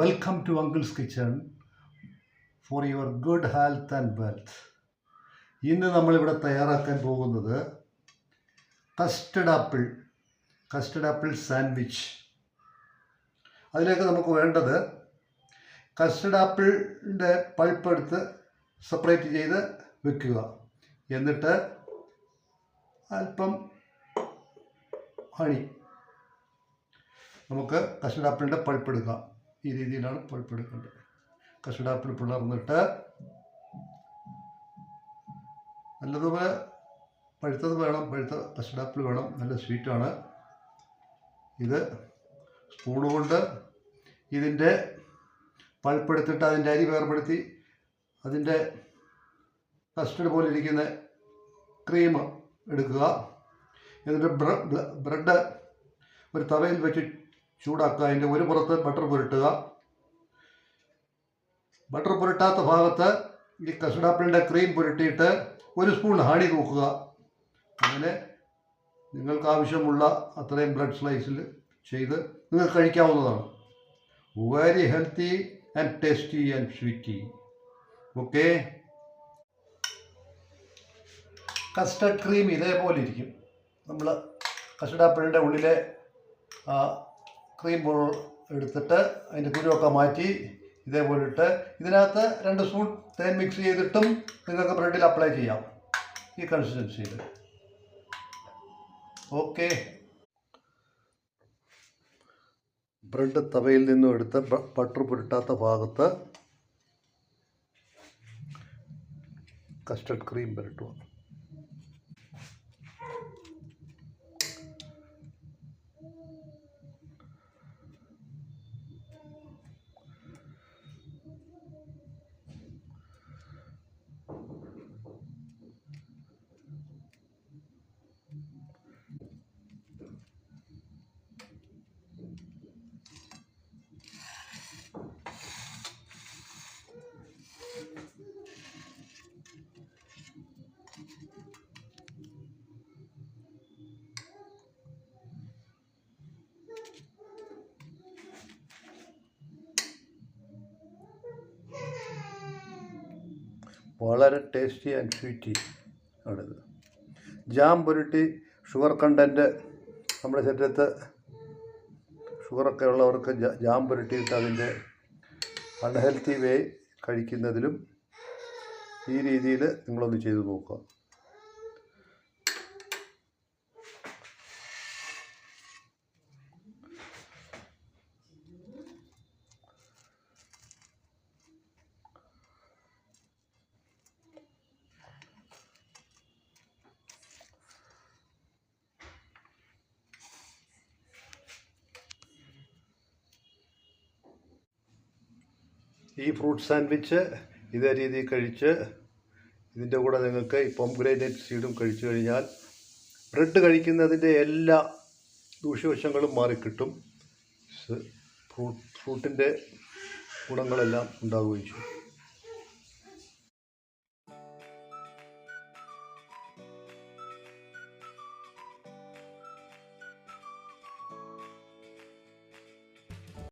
Welcome to uncle's kitchen for your good health and wealth ഇന്ന് നമ്മളിവിടെ തയ്യാറാക്കാൻ പോകുന്നത് custard apple custard apple sandwich അതിലേക്ക് നമുക്ക് വേണ്ടത് കസ്റ്റഡ് ആപ്പിളിന്റെ പൾപ്പ് എടുത്ത് സെപ്പറേറ്റ് ചെയ്ത് വെക്കുക. എന്നിട്ട് അല്പം ഹണി നമുക്ക് കസ്റ്റഡ് ആപ്പിളിന്റെ പൾപ്പ് എടുക്കാം. ഈ രീതിയിലാണ് കസ്റ്റഡ് ആപ്പിൾ പിളർന്നിട്ട് നല്ലതുപോലെ പഴുത്തത് വേണം പഴുത്ത കസ്റ്റഡ് വേണം നല്ല സ്വീറ്റാണ്. ഇത് സ്പൂണ് കൊണ്ട് ഇതിന്റെ പഴുപ്പെടുത്തിട്ട് അതിന്റെ അരി വേർപെടുത്തി അതിന്റെ കസ്റ്റഡ് പോലെ ഇരിക്കുന്ന ക്രീം എടുക്കുക. എന്നിട്ട് ബ്രെഡ് ഒരു തവയിൽ വെച്ച് ചൂടാക്കുക. അതിന്റെ ഒരു പുറത്ത് ബട്ടർ പുരട്ടുക. ബട്ടർ പുരട്ടാത്ത ഭാഗത്ത് ഈ കസ്റ്റഡാപ്പിളിന്റെ ക്രീം പുരട്ടിയിട്ട് ഒരു സ്പൂൺ ഹണി തൂക്കുക അങ്ങനെ നിങ്ങൾക്ക് ആവശ്യമുള്ള അത്രയും ബ്ലഡ് സ്ലൈസിൽ ചെയ്ത് നിങ്ങൾക്ക് കഴിക്കാവുന്നതാണ്. Very healthy and tasty and sweety okay custard cream ഇതേപോലെ ഇരിക്കും. നമ്മൾ കസ്റ്റർഡ് ആപ്പിളിന്റെ ഉള്ളിലെ ആ ക്രീം ബോൾ എടുത്തിട്ട് അതിന്റെ കുരുവൊക്കെ മാറ്റി ഇതേപോലെ ഇട്ട് ഇതിനകത്ത് രണ്ട് സ്പൂൺ തേൻ മിക്സ് ചെയ്തിട്ടും നിങ്ങൾക്ക് ബ്രെഡിൽ അപ്ലൈ ചെയ്യാം. ഈ കൺസിസ്റ്റൻസിയിൽ ഓക്കെ ബ്രെഡ് തവയിൽ നിന്നും എടുത്ത് ബട്ടർ പുരട്ടാത്ത ഭാഗത്ത് കസ്റ്റർഡ് ക്രീം പുരട്ടുക. വളരെ ടേസ്റ്റി ആൻഡ് സ്വീറ്റി ആണിത്. ജാം പുരട്ടി ഷുഗർ കണ്ടന്റ് നമ്മുടെ ശരീരത്ത് ഷുഗറൊക്കെ ഉള്ളവർക്ക് ജാം പുരട്ടിയിട്ട് അതിന്റെ അൺഹെൽത്തി വേ കഴിക്കുന്നതിലും ഈ രീതിയിൽ നിങ്ങളൊന്ന് ചെയ്തു നോക്കുക. ഈ ഫ്രൂട്ട് സാൻഡ്വിച്ച് ഇതേ രീതിയിൽ കഴിച്ച് ഇതിന്റെ കൂടെ നിങ്ങൾക്ക് ഈ പൊംഗ്രാനൈറ്റ് സീഡും കഴിച്ചു കഴിഞ്ഞാൽ ബ്രെഡ് കഴിക്കുന്നതിന്റെ എല്ലാ ദൂഷ്യവശങ്ങളും മാറിക്കിട്ടും. ഫ്രൂട്ട് ഫ്രൂട്ടിന്റെ ഗുണങ്ങളെല്ലാം ഉണ്ടാവുകയും ചെയ്യും.